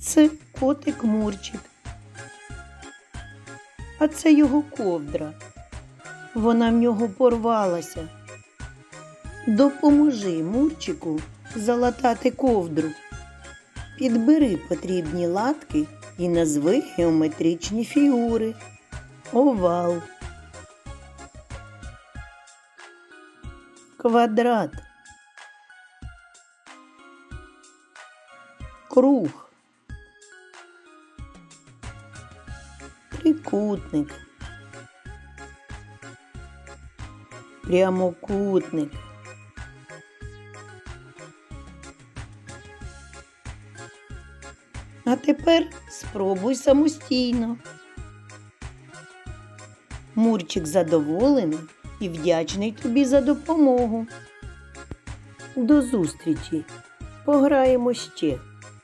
Це котик Мурчик. А це його ковдра. Вона в нього порвалася. Допоможи Мурчику залатати ковдру. Підбери потрібні латки і назви геометричні фігури. Овал. Квадрат. Круг. Трикутник. Прямокутник. А тепер спробуй самостійно. Мурчик задоволений і вдячний тобі за допомогу. До зустрічі. Пограємо ще.